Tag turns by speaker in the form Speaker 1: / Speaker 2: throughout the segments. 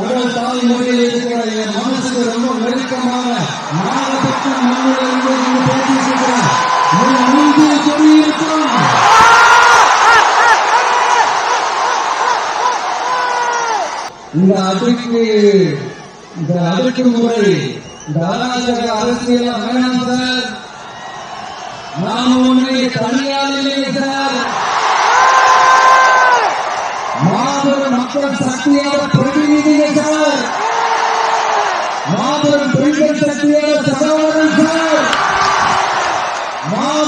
Speaker 1: உங்கள் தாய் மொழியில் இருக்கிற என் ரொம்ப நெருக்கமான மாநிலத்தின் மண்ணில் என்பதை இந்த அதுக்கு இந்த அதுக்கு முறை இந்த அராஜக அரசியல் வேணாம் சார் நாம் உன்னை தனியாளிலே மாபெரும் மக்கள் சக்தியாக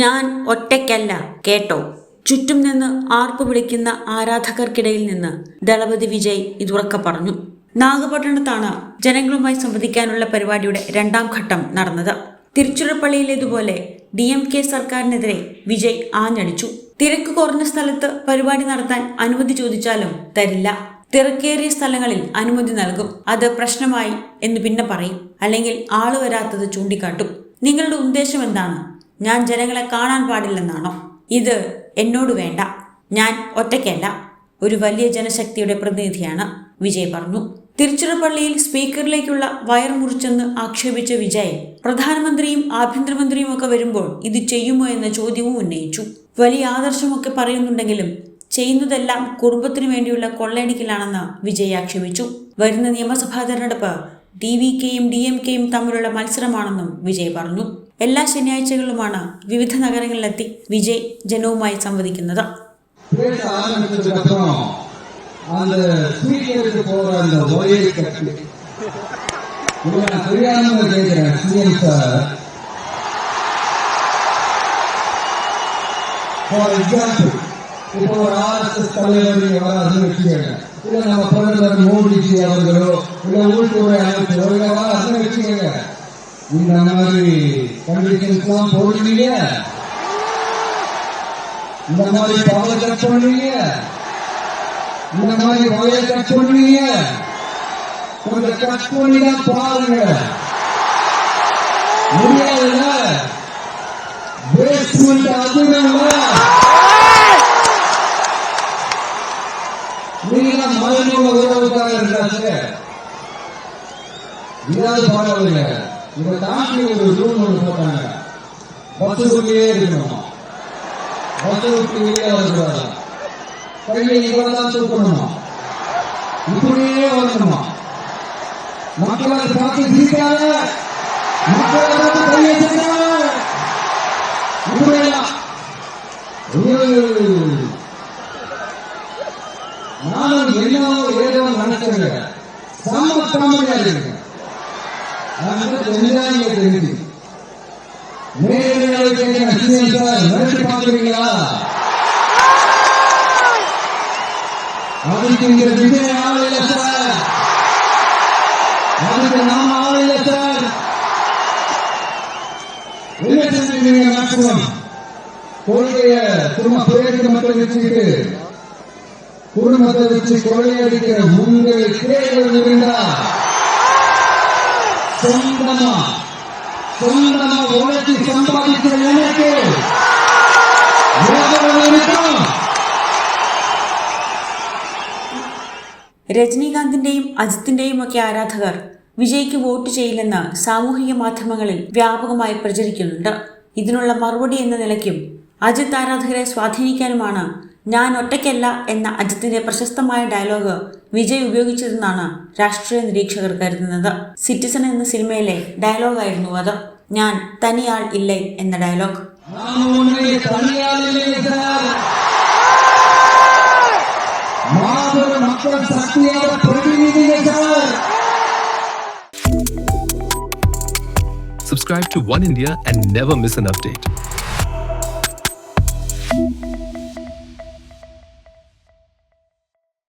Speaker 2: ഞാൻ ഒറ്റയ്ക്കല്ല കേട്ടോ ചുറ്റും നിന്ന് ആർപ്പ് വിളിക്കുന്ന ആരാധകർക്കിടയിൽ നിന്ന് ദളപതി വിജയ് ഇതുറക്ക പറഞ്ഞു നാഗപട്ടണത്താണ് ജനങ്ങളുമായി സംവദിക്കാനുള്ള പരിപാടിയുടെ രണ്ടാം ഘട്ടം നടന്നത് തിരുച്ചിറപ്പള്ളിയിലേതുപോലെ ഡി എം കെ സർക്കാരിനെതിരെ വിജയ് ആഞ്ഞടിച്ചു തിരക്ക് കുറഞ്ഞ സ്ഥലത്ത് പരിപാടി നടത്താൻ അനുമതി ചോദിച്ചാലും തരില്ല തിരക്കേറിയ സ്ഥലങ്ങളിൽ അനുമതി നൽകും അത് പ്രശ്നമായി എന്ന് പിന്നെ പറയും അല്ലെങ്കിൽ ആള് വരാത്തത് ചൂണ്ടിക്കാട്ടും നിങ്ങളുടെ ഉദ്ദേശം എന്താണ് ഞാൻ ജനങ്ങളെ കാണാൻ പാടില്ലെന്നാണോ ഇത് എന്നോട് വേണ്ട ഞാൻ ഒറ്റയ്ക്കല്ല ഒരു വലിയ ജനശക്തിയുടെ പ്രതിനിധിയാണ് വിജയ് പറഞ്ഞു തിരുച്ചിറപ്പള്ളിയിൽ സ്പീക്കറിലേക്കുള്ള വയർ മുറിച്ചെന്ന് ആക്ഷേപിച്ച വിജയ് പ്രധാനമന്ത്രിയും ആഭ്യന്തരമന്ത്രിയും ഒക്കെ വരുമ്പോൾ ഇത് ചെയ്യുമോ എന്ന ചോദ്യവും ഉന്നയിച്ചു വലിയ ആദർശമൊക്കെ പറയുന്നുണ്ടെങ്കിലും ചെയ്യുന്നതെല്ലാം കുടുംബത്തിനു വേണ്ടിയുള്ള കൊള്ളയടിക്കലാണെന്ന് വിജയ ക്ഷമിച്ചു വരുന്ന നിയമസഭാ തെരഞ്ഞെടുപ്പ് ഡി വി കെയും ഡി എം കെയും തമ്മിലുള്ള മത്സരമാണെന്നും വിജയ് പറഞ്ഞു എല്ലാ ശനിയാഴ്ചകളുമാണ് വിവിധ നഗരങ്ങളിലെത്തി വിജയ് ജനവുമായി സംവദിക്കുന്നത്
Speaker 1: For example, இப்போ ஒரு ஆர்எஸ்எஸ் தலைவருடைய வரலாறு வச்சுக்கோங்க இல்ல நம்ம பிரதமர் மோடிஜி அவர்களோ இல்ல உள்துறை அமைச்சரோ இல்ல வரலாறு வச்சுக்கோங்க இந்த மாதிரி கண்டிஷன்ஸ் எல்லாம் போடுறீங்க இந்த மாதிரி பவரை கட் இந்த மாதிரி வலையை கட் கொஞ்சம் கட் பாருங்க முடியாதுல்ல பேஸ்மெண்ட் அதுதான் நீங்களாம் மாநில உறவுக்காக இருந்தாச்சு இதாவது பாடவில்லை இவங்க தாண்டி ஒரு ரூம் ஒன்று போட்டாங்க பஸ் ரூட்லயே இருக்கணும் பஸ் ரூட்லயே வரக்கூடாது கையை இவரெல்லாம் தூக்கணுமா இப்படியே வரணுமா மக்களை பார்த்து சிரிக்காத மக்களை பார்த்து கையை செய்யாத இப்படியெல்லாம் ನಾನು ಎಲ್ಲೋ ಏನೋ ಮನಸ್ಸಿಲ್ಲ ಸಮಕ್ರಮದಲ್ಲಿ ಅಂದ್ರೆ ಚೆನ್ನಾಗಿ தெரியுது மேல்நிலை கேட்ட அசிஸ்டன்ஸ் நினைச்சு பாக்குறீங்களா இங்க விஜய் ஆள் இல்ல சார் நாம ஆள் இல்ல சார் என்ன செஞ்சீங்க திரும்ப பிரேரிக்க மட்டும் வச்சுக்கிட்டு குடும்பத்தை வச்சு கொள்ளையடிக்கிற உங்கள் கிரைகள் சொந்தமா சொந்தமா உழைச்சி சம்பாதிக்கிற எனக்கு
Speaker 2: രജനീകാന്തിന്റെയും അജിത്തിന്റെയും ഒക്കെ ആരാധകർ വിജയ്ക്ക് വോട്ട് ചെയ്യില്ലെന്ന് സാമൂഹിക മാധ്യമങ്ങളിൽ വ്യാപകമായി പ്രചരിക്കുന്നുണ്ട് ഇതിനുള്ള മറുപടി എന്ന നിലയ്ക്കും അജിത് ആരാധകരെ സ്വാധീനിക്കാനുമാണ് ഞാൻ ഒറ്റയ്ക്കല്ല എന്ന അജിത്തിന്റെ പ്രശസ്തമായ ഡയലോഗ് വിജയ് ഉപയോഗിച്ചിരുന്നാണ് രാഷ്ട്രീയ നിരീക്ഷകർ കരുതുന്നത് സിറ്റിസൺ എന്ന സിനിമയിലെ ഡയലോഗായിരുന്നു അത് ഞാൻ തനിയാൾ ഇല്ലേ എന്ന dialogue
Speaker 3: subscribe to one India and never miss an update